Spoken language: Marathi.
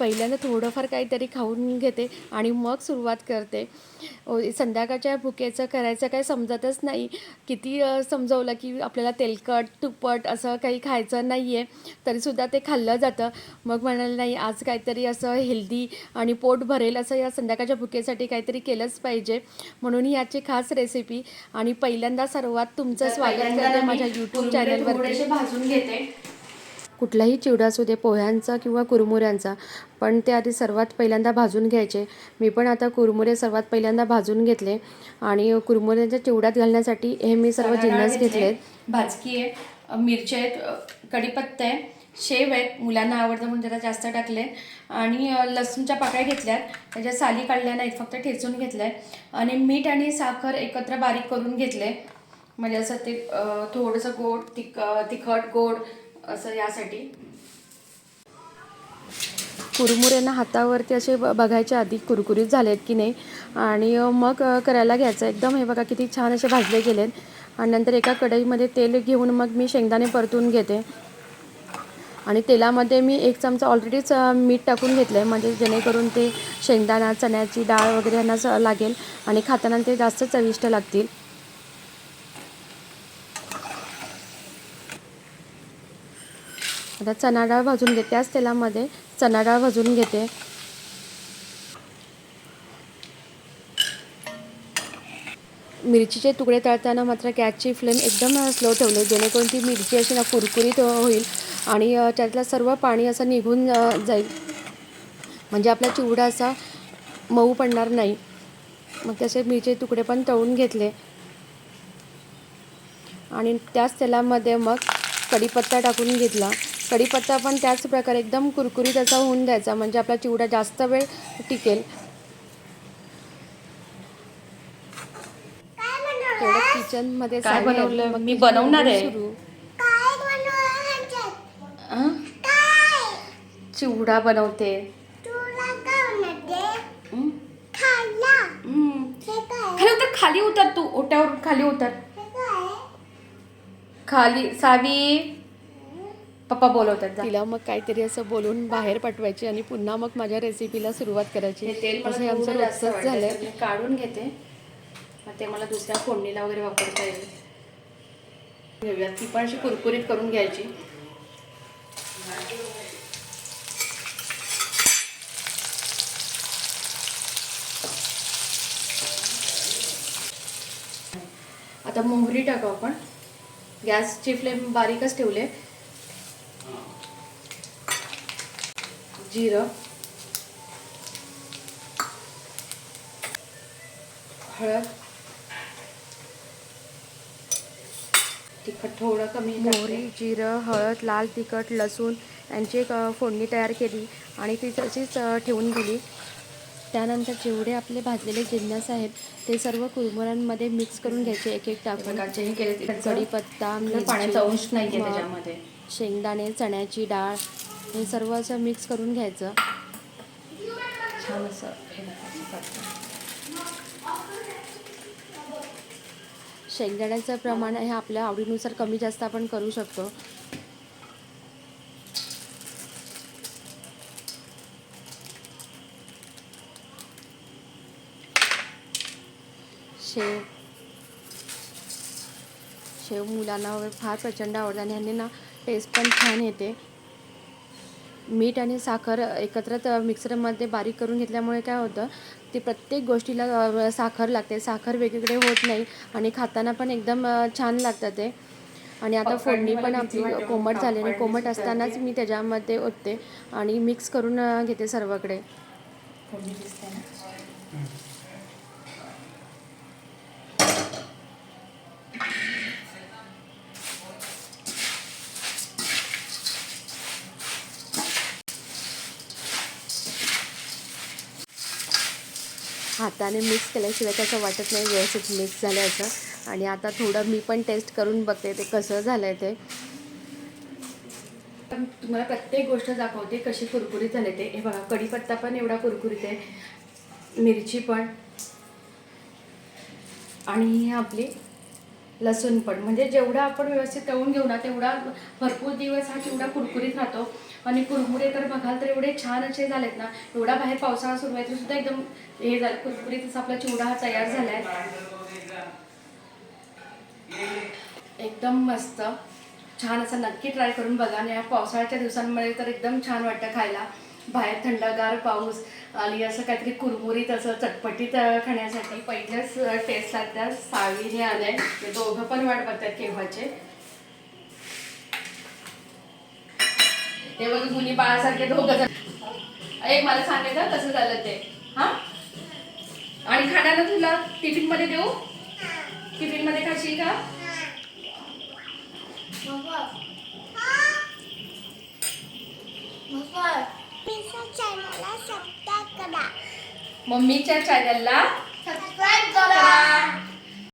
पहिल्यांदा थोडंफार काहीतरी खाऊन घेते आणि मग सुरुवात करते. ओ, संध्याकाळच्या भुकेचं करायचं काय समजतच नाही. किती समजवलं की आपल्याला तेलकट तुपट असं काही खायचं नाही आहे तरीसुद्धा ते खाल्लं जातं. मग म्हणाले नाही आज काहीतरी असं हेल्दी आणि पोट भरेल असं या संध्याकाळच्या भुकेसाठी काहीतरी केलंच पाहिजे. म्हणून याची खास रेसिपी आणि पहिल्यांदा सर्वात तुमचं स्वागत करते माझ्या यूट्यूब चॅनलवरती. भाजून घेते. कुठलाही चिवडा असू दे पोह्यांचा किंवा कुरमुऱ्यांचा. पण ते आधी सर्वात पहिल्यांदा भाजून घ्यायचे. मी पण आता कुरमुरे सर्वात पहिल्यांदा भाजून घेतले. आणि कुरमुऱ्यांच्या चिवड्यात घालण्यासाठी हे मी सर्व जिन्नस घेतलेत. भाजकी आहे अ, मिरच्या आहेत कढीपत्ता आहे शेव आहेत मुलांना आवडतं म्हणून जरा जास्त टाकले. आणि लसूणच्या पाकळ्या घेतल्यात. त्याच्या साली काढल्या नाहीत फक्त ठेचून घेतल्या. आणि मीठ आणि साखर एकत्र बारीक करून घेतले. म्हणजे असं ते थोडंसं गोड तिख तिखट गोड असं यासाठी. कुरमुऱ्यांना हातावरती असे ब- बघायचे आधी कुरकुरीत झालेत की नाही? आणि मग करायला घ्यायचं. एकदम हे बघा किती छान असे भाजले गेलेत. आणि नंतर एका कढईमध्ये तेल घेऊन मग मी शेंगदाणे परतून घेते. आणि तेलामध्ये मी एक चमचा ऑलरेडीच मीठ टाकून घेतलं आहे म्हणजे जेणेकरून ते शेंगदाणा चण्याची डाळ वगैरे यांना स- लागेल. आणि खाताना ते जास्त चविष्ट लागतील. आता चणा डाळ भाजून घेते. त्याच तेलामध्ये चणा डाळ भाजून घेते. मिरचीचे तुकडे तळताना मात्र गॅसची फ्लेम एकदम स्लो ठेवले जेणेकरून ती मिरची अशी ना कुरकुरीत होईल आणि त्यातलं सर्व पाणी असं निघून जाईल. म्हणजे आपला चिवडा असा मऊ पडणार नाही. मग तसे मिरचे तुकडे पण तळून घेतले. आणि त्याच तेलामध्ये मग कढीपत्ता टाकून घेतला. कढीपत्ता पण त्याच प्रकारे एकदम कुरकुरीत असा होऊन द्यायचा म्हणजे आपला चिवडा जास्त वेळ टिकेल तेवढं किचनमध्ये काय साडी आली, बनवलं? मग मी तिची बनवणार आहे. सुरू. अं? चिवडा बनवते हं? हं. खाली उतर खाली उतर तू ओट्यावरून खाली उतर खाली सावी पप्पा बोलवतात जा. तिला मग काहीतरी असं बोलून बाहेर पाठवायची आणि पुन्हा मग माझ्या रेसिपीला सुरुवात करायची. हे तेल असं हे आमचं थोडं जास्त रोजचंच वाटलं, झालंय. तर मी काढून घेते. मग ते मला दुसऱ्या फोडणीला वगैरे वापरता येईल. घेऊया ती पण अशी कुरकुरीत करून घ्यायची. आता मोहरी टाकू आपण. गॅसची फ्लेम बारीकच ठेवले जिरं. हळद. तिखट थोडं कमी मोहरी. जिरं हळद लाल तिखट लसूण यांची एक फोडणी तयार केली आणि ती तशीच ठेवून दिली. त्यानंतर जेवढे आपले भाजलेले जिन्नस आहेत ते सर्व कुरमुऱ्यांमध्ये मिक्स करून घ्यायचे. एक एक टाकून. कढीपत्ता पाण्याचा अंश नाही त्याच्यामध्ये. शेंगदाणे चण्याची डाळ हे सर्व असं मिक्स करून घ्यायचं. छान असं शेंगदाण्याचं प्रमाण हे आपल्या आवडीनुसार कमी जास्त आपण करू शकतो. शेव शेव मुलांना वगैरे फार प्रचंड आवडतं आणि ह्यांनी ना टेस्ट पण छान येते. मीठ आणि साखर एकत्र त- मिक्सरमध्ये बारीक करून घेतल्यामुळे काय होतं ते प्रत्येक गोष्टीला साखर लागते. साखर वेगवेगळे होत नाही आणि खाताना पण एकदम छान लागतं ते. आणि आता फोडणी पण आपली कोमट झाली आणि कोमट असतानाच. मी त्याच्यामध्ये ओतते आणि मिक्स करून घेते सर्वकडे. हाताने मिक्स केल्याशिवाय त्याचं वाटत नाही व्यवस्थित मिक्स झालं असं. आणि आता थोडं मी पण टेस्ट करून बघते ते कसं झालं आहे ते. पण तुम्हाला प्रत्येक गोष्ट दाखवते कशी कुरकुरीत झाले ते. हे बघा कढीपत्ता पण एवढा कुरकुरीत आहे. मिरची पण. आणि ही आपली लसूण पण. म्हणजे जेवढा आपण व्यवस्थित तळून घेऊ ना तेवढा भरपूर दिवस हा चिवडा कुरकुरीत राहतो. आणि कुरमुरे तर बघाल तर एवढे छान असे झालेत ना एवढा बाहेर पावसाळा सुरू आहे तरी सुद्धा एकदम हे झालं कुरकुरीत असा आपला चिवडा हा तयार झाला आहे एकदम मस्त. छान असं नक्की ट्राय करून बघा आणि या पावसाळ्याच्या दिवसांमध्ये तर एकदम छान वाटतं खायला. बाहेर थंडगार पाऊस आणि असं काहीतरी कुरमुरीत असं चटपटीत खाण्यासाठी पहिल्याच टेस्ट त्या साळीने आलंय. ते दोघं पण वाट बघतात केव्हाचे. ते बघ मुली बाळासारखे दोघं एक मला सांगायचं कसं झालं ते. हा? आणि खाण्याला तुला? टिफिनमध्ये देऊ? टिफिनमध्ये खाशील का चॅनलला सबस्क्राईब करा मम्मीच्या चॅनलला सबस्क्राईब करा.